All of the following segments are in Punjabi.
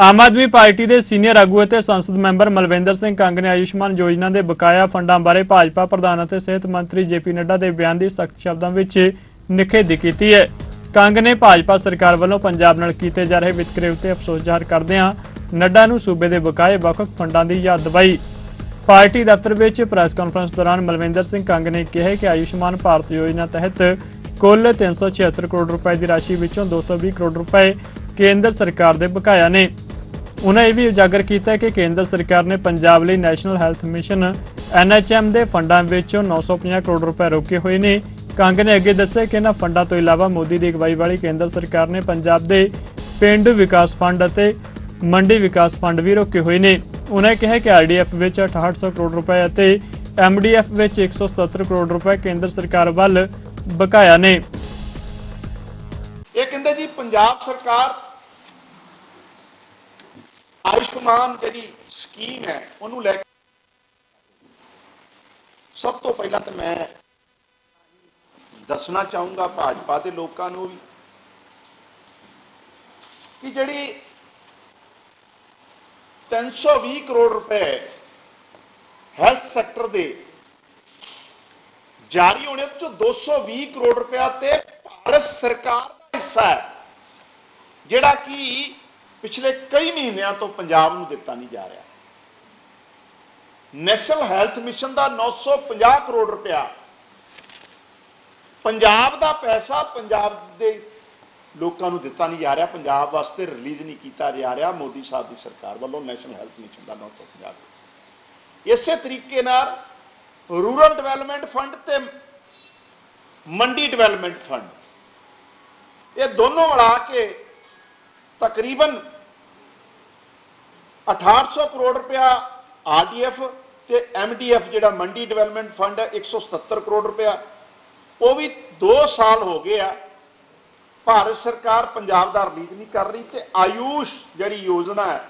ਆਮ ਆਦਮੀ ਪਾਰਟੀ ਦੇ ਸੀਨੀਅਰ ਆਗੂ ਅਤੇ ਸੰਸਦ ਮੈਂਬਰ ਮਲਵਿੰਦਰ ਸਿੰਘ ਕੰਗ ਨੇ ਆਯੁਸ਼ਮਾਨ ਯੋਜਨਾ ਦੇ ਬਕਾਇਆ ਫੰਡਾਂ ਬਾਰੇ ਭਾਜਪਾ ਪ੍ਰਧਾਨ ਅਤੇ ਸਿਹਤ ਮੰਤਰੀ ਜੇਪੀ ਨੱਡਾ ਦੇ ਬਿਆਨ ਦੀ ਸਖਤ ਸ਼ਬਦਾਂ ਵਿੱਚ ਨਿਖੇਧੀ ਕੀਤੀ ਹੈ। ਕੰਗ ਨੇ ਭਾਜਪਾ ਸਰਕਾਰ ਵੱਲੋਂ ਪੰਜਾਬ ਨਾਲ ਕੀਤੇ ਜਾ ਰਹੇ ਵਿਤਕਰੇ ਉੱਤੇ ਅਫਸੋਸ ਜ਼ਾਹਰ ਕਰਦਿਆਂ ਨੱਡਾ ਨੂੰ ਸੂਬੇ ਦੇ ਬਕਾਏ ਵੱਖ-ਵੱਖ ਫੰਡਾਂ ਦੀ ਯਾਦ ਦਿਵਾਈ। ਪਾਰਟੀ ਦਫ਼ਤਰ ਵਿੱਚ ਪ੍ਰੈਸ ਕਾਨਫਰੰਸ ਦੌਰਾਨ ਮਲਵਿੰਦਰ ਸਿੰਘ ਕੰਗ ਨੇ ਕਿਹਾ ਕਿ ਆਯੁਸ਼ਮਾਨ ਭਾਰਤ ਯੋਜਨਾ ਤਹਿਤ ਕੁੱਲ 376 ਕਰੋੜ ਰੁਪਏ ਦੀ ਰਾਸ਼ੀ ਵਿੱਚੋਂ 220 ਕਰੋੜ ਰੁਪਏ ਕੇਂਦਰ ਸਰਕਾਰ ਦੇ ਬਕਾਇਆ ਨੇ। ਉਹਨਾਂ ਇਹ ਵੀ ਉਜਾਗਰ ਕੀਤਾ ਕਿ ਕੇਂਦਰ ਸਰਕਾਰ ਨੇ ਪੰਜਾਬ ਲਈ ਨੈਸ਼ਨਲ ਹੈਲਥ ਮਿਸ਼ਨ ਐਨਐਚਐਮ ਦੇ ਫੰਡਾਂ ਵਿੱਚੋਂ 950 ਕਰੋੜ ਰੁਪਏ ਰੋਕੇ ਹੋਏ ਨੇ। ਕੰਗ ਨੇ ਅੱਗੇ ਦੱਸਿਆ ਕਿ ਇਹਨਾਂ ਫੰਡਾਂ ਤੋਂ ਇਲਾਵਾ ਮੋਦੀ ਦੀ ਅਗਵਾਈ ਵਾਲੀ ਕੇਂਦਰ ਸਰਕਾਰ ਨੇ ਪੰਜਾਬ ਦੇ ਪਿੰਡ ਵਿਕਾਸ ਫੰਡ ਅਤੇ ਮੰਡੀ ਵਿਕਾਸ ਫੰਡ ਵੀ ਰੋਕੇ ਹੋਏ ਨੇ। ਉਹਨਾਂ ਕਿਹਾ ਕਿ ਆਰਡੀਐਫ ਵਿੱਚ 6800 ਕਰੋੜ ਰੁਪਏ ਅਤੇ ਐਮਡੀਐਫ ਵਿੱਚ 177 ਕਰੋੜ ਰੁਪਏ ਕੇਂਦਰ ਸਰਕਾਰ ਵੱਲ ਬਕਾਇਆ ਨੇ। ਪੰਜਾਬ ਸਰਕਾਰ ਆਯੁਸ਼ਮਾਨ ਜਿਹੜੀ ਸਕੀਮ ਹੈ, ਉਹਨੂੰ ਲੈ ਕੇ ਸਭ ਤੋਂ ਪਹਿਲਾਂ ਤਾਂ ਮੈਂ ਦੱਸਣਾ ਚਾਹੂੰਗਾ ਭਾਜਪਾ ਦੇ ਲੋਕਾਂ ਨੂੰ ਵੀ ਕਿ ਜਿਹੜੀ 320 ਕਰੋੜ ਰੁਪਏ ਹੈਲਥ ਸੈਕਟਰ ਦੇ ਜਾਰੀ ਹੋਣੇ ਚੋਂ 220 ਕਰੋੜ ਰੁਪਇਆ ਤੇ ਭਾਰਤ ਸਰਕਾਰ ਦਾ ਹਿੱਸਾ ਹੈ। ਜਿਹੜਾ ਕਿ ਪਿਛਲੇ ਕਈ ਮਹੀਨਿਆਂ ਤੋਂ ਪੰਜਾਬ ਨੂੰ ਦਿੱਤਾ ਨਹੀਂ ਜਾ ਰਿਹਾ। ਨੈਸ਼ਨਲ ਹੈਲਥ ਮਿਸ਼ਨ ਦਾ 950 ਕਰੋੜ ਰੁਪਇਆ। ਪੰਜਾਬ ਦਾ ਪੈਸਾ ਪੰਜਾਬ ਦੇ ਲੋਕਾਂ ਨੂੰ ਦਿੱਤਾ ਨਹੀਂ ਜਾ ਰਿਹਾ। ਪੰਜਾਬ ਵਾਸਤੇ ਰਿਲੀਜ਼ ਨਹੀਂ ਕੀਤਾ ਜਾ ਰਿਹਾ। ਮੋਦੀ ਸਾਹਿਬ ਦੀ ਸਰਕਾਰ ਵੱਲੋਂ ਨੈਸ਼ਨਲ ਹੈਲਥ ਮਿਸ਼ਨ ਦਾ 950 ਇਸੇ ਤਰੀਕੇ ਨਾਲ ਰੂਰਲ ਡਿਵੈਲਪਮੈਂਟ ਫੰਡ ਤੇ ਮੰਡੀ ਡਿਵੈਲਪਮੈਂਟ ਫੰਡ ਇਹ ਦੋਨੋਂ ਮਿਲਾ ਕੇ ਤਕਰੀਬਨ 6800 ਕਰੋੜ ਰੁਪਇਆ ਆਰਡੀਐਫ ਤੇ ਐਮਡੀਐਫ, ਜਿਹੜਾ ਮੰਡੀ ਡਿਵੈਲਪਮੈਂਟ ਫੰਡ ਹੈ 177 ਕਰੋੜ ਰੁਪਇਆ। ਉਹ ਵੀ 2 ਸਾਲ ਹੋ ਗਏ ਆ। ਭਾਰਤ ਸਰਕਾਰ ਪੰਜਾਬ ਦਾ ਰਿਲੀਜ਼ ਨਹੀਂ ਕਰ ਰਹੀ ਤੇ ਆਯੂਸ਼ ਜਿਹੜੀ ਯੋਜਨਾ ਹੈ,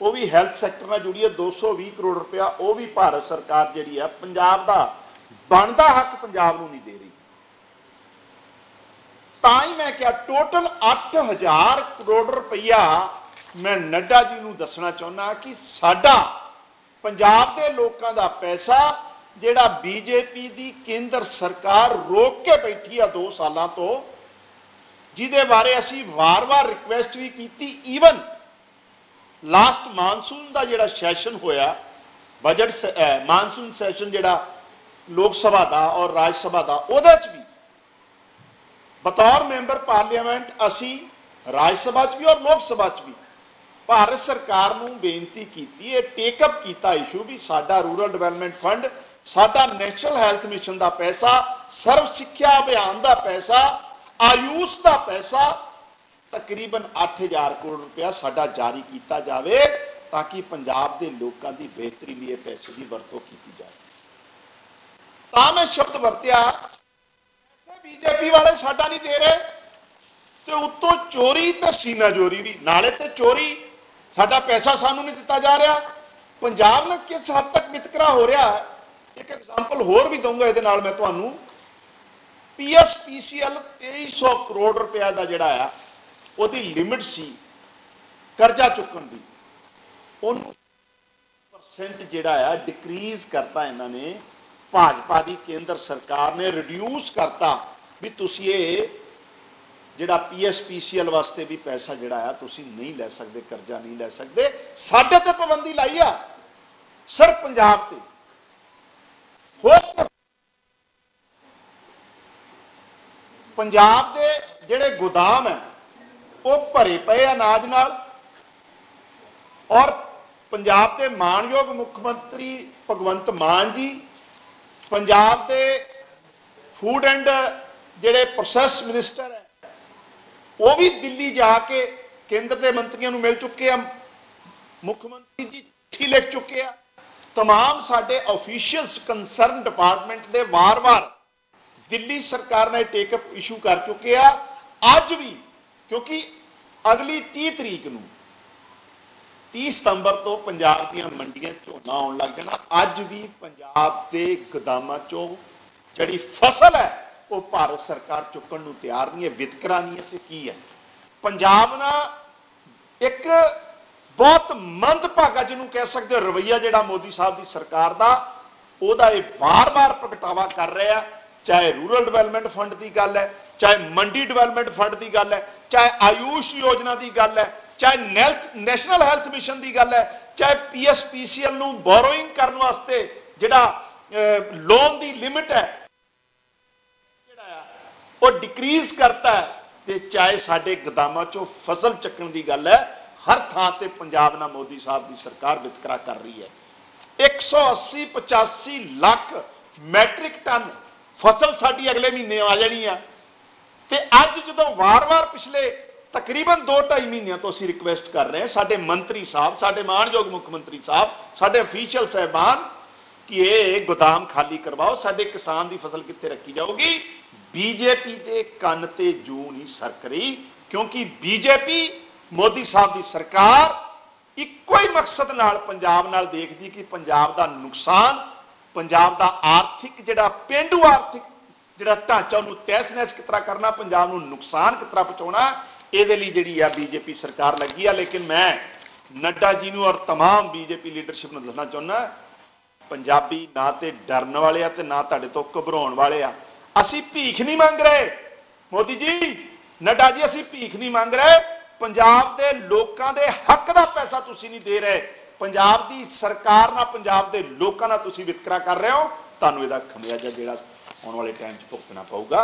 ਉਹ ਵੀ ਹੈਲਥ ਸੈਕਟਰ ਨਾਲ ਜੁੜੀ ਹੈ 220 ਕਰੋੜ ਰੁਪਇਆ ਉਹ ਵੀ ਭਾਰਤ ਸਰਕਾਰ ਜਿਹੜੀ ਹੈ, ਪੰਜਾਬ ਦਾ ਬਣਦਾ ਹੱਕ ਪੰਜਾਬ ਨੂੰ ਨਹੀਂ ਦੇ ਰਹੀ। ਤਾਂ ਹੀ ਮੈਂ ਕਿਹਾ ਟੋਟਲ 8000 ਕਰੋੜ ਰੁਪਈਆ ਮੈਂ ਨੱਡਾ ਜੀ ਨੂੰ ਦੱਸਣਾ ਚਾਹੁੰਦਾ ਕਿ ਸਾਡਾ ਪੰਜਾਬ ਦੇ ਲੋਕਾਂ ਦਾ ਪੈਸਾ ਜਿਹੜਾ ਬੀਜੇਪੀ ਦੀ ਕੇਂਦਰ ਸਰਕਾਰ ਰੋਕ ਕੇ ਬੈਠੀ ਆ 2 ਸਾਲਾਂ ਤੋਂ, ਜਿਹਦੇ ਬਾਰੇ ਅਸੀਂ ਵਾਰ-ਵਾਰ ਰਿਕੁਐਸਟ ਵੀ ਕੀਤੀ ਈਵਨ ਲਾਸਟ ਮਾਨਸੂਨ ਦਾ ਜਿਹੜਾ ਸੈਸ਼ਨ ਹੋਇਆ ਬਜਟ ਮਾਨਸੂਨ ਸੈਸ਼ਨ ਜਿਹੜਾ ਲੋਕ ਸਭਾ ਦਾ ਔਰ ਰਾਜ ਸਭਾ ਦਾ, ਉਹਦੇ ਚ ਵੀ ਬਤੌਰ ਮੈਂਬਰ ਪਾਰਲੀਮੈਂਟ, ਅਸੀਂ ਰਾਜ ਸਭਾ ਚ ਵੀ ਔਰ ਲੋਕ ਸਭਾ ਚ ਵੀ ਭਾਰਤ ਸਰਕਾਰ ਨੂੰ ਬੇਨਤੀ ਕੀਤੀ ਹੈ ਟੇਕ ਅਪ ਕੀਤਾ ਇਸ਼ੂ ਵੀ ਸਾਡਾ ਰੂਰਲ ਡਿਵੈਲਪਮੈਂਟ ਫੰਡ ਸਾਡਾ ਨੈਸ਼ਨਲ ਹੈਲਥ ਮਿਸ਼ਨ ਦਾ ਪੈਸਾ, ਸਰਵ ਸਿੱਖਿਆ ਅਭਿਆਨ ਦਾ ਪੈਸਾ, ਆਯੂਸ਼ ਦਾ ਪੈਸਾ, ਤਕਰੀਬਨ 8000 ਕਰੋੜ ਰੁਪਇਆ ਸਾਡਾ ਜਾਰੀ ਕੀਤਾ ਜਾਵੇ ਤਾਂ ਕਿ ਪੰਜਾਬ ਦੇ ਲੋਕਾਂ ਦੀ ਬਿਹਤਰੀ ਲਈ ਇਹ ਪੈਸੇ ਦੀ ਵਰਤੋਂ ਕੀਤੀ ਜਾਵੇ। ਤਾਂ ਮੈਂ ਸ਼ਬਦ ਵਰਤਿਆ ਬੀਜੇਪੀ ਵਾਲੇ ਸਾਡਾ ਨਹੀਂ ਦੇ ਰਹੇ। ਤੇ ਉੱਤੋਂ ਚੋਰੀ ਤੇ ਸੀਨਾ ਚੋਰੀ ਵੀ। ਨਾਲੇ ਤੇ ਚੋਰੀ ਸਾਡਾ ਪੈਸਾ ਸਾਨੂੰ ਨਹੀਂ ਦਿੱਤਾ ਜਾ ਰਿਹਾ। ਪੰਜਾਬ ਨਾਲ ਕਿਸ ਹੱਦ ਤੱਕ ਵਿਤਕਰਾ ਹੋ ਰਿਹਾ ਹੈ, ਇੱਕ ਐਗਜ਼ਾਮਪਲ ਹੋਰ ਵੀ ਦਊਂਗਾ ਇਹਦੇ ਨਾਲ ਮੈਂ ਤੁਹਾਨੂੰ। ਪੀਐਸਪੀਸੀਐਲ 2300 ਕਰੋੜ ਰੁਪਇਆ ਦਾ ਜਿਹੜਾ ਆ, ਉਹਦੀ ਲਿਮਿਟ ਸੀ ਕਰਜ਼ਾ ਚੁੱਕਣ ਦੀ। ਉਹਨੂੰ ਪਰਸੈਂਟ ਜਿਹੜਾ ਆ ਡਿਕਰੀਜ਼ ਕਰਤਾ ਇਹਨਾਂ ਨੇ। ਭਾਜਪਾ ਦੀ ਕੇਂਦਰ ਸਰਕਾਰ ਨੇ ਰਿਡਿਊਸ ਕਰਤਾ। ਵੀ ਤੁਸੀਂ ਇਹ ਜਿਹੜਾ ਪੀਐਸਪੀਸੀਐਲ ਵਾਸਤੇ ਵੀ ਪੈਸਾ ਜਿਹੜਾ ਆ, ਤੁਸੀਂ ਨਹੀਂ ਲੈ ਸਕਦੇ, ਕਰਜ਼ਾ ਨਹੀਂ ਲੈ ਸਕਦੇ। ਸਾਡੇ ਤੇ ਪਾਬੰਦੀ ਲਾਈ ਆ, ਸਿਰਫ ਪੰਜਾਬ ਤੇ। ਹੋਰ ਪੰਜਾਬ ਦੇ ਜਿਹੜੇ ਗੋਦਾਮ ਹੈ, ਉਹ ਭਰੇ ਪਏ ਅਨਾਜ ਨਾਲ ਔਰ ਪੰਜਾਬ ਦੇ ਮਾਨਯੋਗ ਮੁੱਖ ਮੰਤਰੀ ਭਗਵੰਤ ਮਾਨ ਜੀ, ਪੰਜਾਬ ਦੇ ਫੂਡ ਐਂਡ ਜਿਹੜੇ ਪ੍ਰੋਸੈਸ ਮਿਨਿਸਟਰ ਹੈ ਉਹ ਵੀ ਦਿੱਲੀ ਜਾ ਕੇ ਕੇਂਦਰ ਦੇ ਮੰਤਰੀਆਂ ਨੂੰ ਮਿਲ ਚੁੱਕੇ ਆ ਮੁੱਖ ਮੰਤਰੀ ਜੀ ਚਿੱਠੀ ਲਿਖ ਚੁੱਕੇ ਆ तमाम ਸਾਡੇ ਅਫੀਸ਼ੀਅਲਸ ਕੰਸਰਨ ਡਿਪਾਰਟਮੈਂਟ ਦੇ ਵਾਰ-ਵਾਰ ਦਿੱਲੀ ਸਰਕਾਰ ਨੇ ਟੇਕ ਅਪ ਇਸ਼ੂ ਕਰ ਚੁੱਕੇ ਆ ਅੱਜ ਵੀ ਕਿਉਂਕਿ ਅਗਲੀ 30 ਤਰੀਕ ਨੂੰ 30 ਸਤੰਬਰ ਤੋਂ ਪੰਜਾਬ ਦੀਆਂ ਮੰਡੀਆਂ 'ਚ ਝੋਨਾ ਆਉਣ ਲੱਗ ਜਾਣਾ ਅੱਜ ਵੀ ਪੰਜਾਬ ਦੇ ਗੋਦਾਮਾਂ 'ਚੋਂ ਜਿਹੜੀ ਫਸਲ ਹੈ ਉਹ ਭਾਰਤ ਸਰਕਾਰ ਚੁੱਕਣ ਨੂੰ ਤਿਆਰ ਨਹੀਂ ਹੈ ਵਿਤਕਰਾ ਨਹੀਂ ਹੈ ਤੇ ਕੀ ਹੈ? ਪੰਜਾਬ ਨਾਲ ਇੱਕ ਬਹੁਤ ਮੰਦਭਾਗਾ ਜਿਹਨੂੰ ਕਹਿ ਸਕਦੇ ਹੋ, ਰਵਈਆ ਜਿਹੜਾ ਮੋਦੀ ਸਾਹਿਬ ਦੀ ਸਰਕਾਰ ਦਾ, ਉਹਦਾ ਇਹ ਵਾਰ-ਵਾਰ ਪ੍ਰਗਟਾਵਾ ਕਰ ਰਿਹਾ, ਚਾਹੇ ਰੂਰਲ ਡਿਵੈਲਪਮੈਂਟ ਫੰਡ ਦੀ ਗੱਲ ਹੈ, ਚਾਹੇ ਮੰਡੀ ਡਿਵੈਲਪਮੈਂਟ ਫੰਡ ਦੀ ਗੱਲ ਹੈ, ਚਾਹੇ ਆਯੂਸ਼ ਯੋਜਨਾ ਦੀ ਗੱਲ ਹੈ, ਚਾਹੇ ਨੈਲਥ- ਨੈਸ਼ਨਲ ਹੈਲਥ ਮਿਸ਼ਨ ਦੀ ਗੱਲ ਹੈ, ਚਾਹੇ ਪੀਐਸਪੀਸੀਐਲ ਨੂੰ ਬੋਰੋਇੰਗ ਕਰਨ ਵਾਸਤੇ ਜਿਹੜਾ ਲੋਨ ਦੀ ਲਿਮਿਟ ਹੈ ਜਿਹੜਾ ਉਹ ਡਿਕਰੀਜ਼ ਕਰਤਾ ਤੇ ਚਾਹੇ ਸਾਡੇ ਗਦਾਮਾਂ ਚੋਂ ਫਸਲ ਚੱਕਣ ਦੀ ਗੱਲ ਹੈ, ਹਰ ਥਾਂ ਤੇ ਪੰਜਾਬ ਨਾਲ ਮੋਦੀ ਸਾਹਿਬ ਦੀ ਸਰਕਾਰ ਵਿਤਕਰਾ ਕਰ ਰਹੀ ਹੈ। 180 85 ਲੱਖ ਮੈਟ੍ਰਿਕ ਟਨ ਫਸਲ ਸਾਡੀ ਅਗਲੇ ਮਹੀਨੇ ਆ ਜਾਣੀ ਆ। ਤੇ ਅੱਜ ਜਦੋਂ ਵਾਰ-ਵਾਰ ਪਿਛਲੇ ਤਕਰੀਬਨ 2.5 ਮਹੀਨਿਆਂ ਤੋਂ ਅਸੀਂ ਰਿਕੁਐਸਟ ਕਰ ਰਹੇ ਹਾਂ, ਸਾਡੇ ਮੰਤਰੀ ਸਾਹਿਬ, ਸਾਡੇ ਮਾਣਯੋਗ ਮੁੱਖ ਮੰਤਰੀ ਸਾਹਿਬ, ਸਾਡੇ ਅਫੀਸ਼ੀਅਲ ਸਹਿਬਾਨ ਕਿ ਇਹ ਗੋਦਾਮ ਖਾਲੀ ਕਰਵਾਓ ਸਾਡੇ ਕਿਸਾਨ ਦੀ ਫਸਲ ਕਿੱਥੇ ਰੱਖੀ ਜਾਊਗੀ ਬੀਜੇਪੀ ਦੇ ਕੰਨ ਤੇ ਜੂ ਨਹੀਂ ਸਰਕ ਰਹੀ ਕਿਉਂਕਿ ਬੀਜੇਪੀ ਮੋਦੀ ਸਾਹਿਬ ਦੀ ਸਰਕਾਰ ਇੱਕੋ ਹੀ ਮਕਸਦ ਨਾਲ ਪੰਜਾਬ ਨਾਲ ਦੇਖਦੀ ਕਿ ਪੰਜਾਬ ਦਾ ਨੁਕਸਾਨ ਪੰਜਾਬ ਦਾ ਆਰਥਿਕ ਜਿਹੜਾ ਪੇਂਡੂ ਆਰਥਿਕ ਜਿਹੜਾ ਢਾਂਚਾ ਉਹਨੂੰ ਤਹਿਸ-ਨਹਿਸ ਕਿਸ ਤਰ੍ਹਾਂ ਕਰਨਾ ਪੰਜਾਬ ਨੂੰ ਨੁਕਸਾਨ ਕਿਸ ਤਰ੍ਹਾਂ ਪਹੁੰਚਾਉਣਾ ਇਹਦੇ ਲਈ ਜਿਹੜੀ ਆ ਬੀਜੇਪੀ ਸਰਕਾਰ ਲੱਗੀ ਆ ਲੇਕਿਨ ਮੈਂ ਨੱਡਾ ਜੀ ਨੂੰ ਔਰ तमाम ਬੀਜੇਪੀ ਲੀਡਰਸ਼ਿਪ ਨੂੰ ਦੱਸਣਾ ਚਾਹੁੰਦਾ ਪੰਜਾਬੀ ਨਾ ਤੇ ਡਰਨ ਵਾਲੇ ਆ ਤੇ ਨਾ ਤੁਹਾਡੇ ਤੋਂ ਘਬਰਾਉਣ ਵਾਲੇ ਆ। ਅਸੀਂ ਭੀਖ ਨਹੀਂ ਮੰਗ ਰਹੇ। ਮੋਦੀ ਜੀ, ਨੱਡਾ ਜੀ, ਅਸੀਂ ਭੀਖ ਨਹੀਂ ਮੰਗ ਰਹੇ। ਪੰਜਾਬ ਦੇ ਲੋਕਾਂ ਦੇ ਹੱਕ ਦਾ ਪੈਸਾ ਤੁਸੀਂ ਨਹੀਂ ਦੇ ਰਹੇ। ਪੰਜਾਬ ਦੀ ਸਰਕਾਰ ਨਾਲ ਪੰਜਾਬ ਦੇ ਲੋਕਾਂ ਨਾਲ ਤੁਸੀਂ ਵਿਤਕਰਾ ਕਰ ਰਹੇ ਹੋ। ਤੁਹਾਨੂੰ ਇਹਦਾ ਖਮਿਆਜਾ ਜਿਹੜਾ ਆਉਣ ਵਾਲੇ ਟਾਈਮ 'ਚ ਭੁਗਤਣਾ ਪਊਗਾ।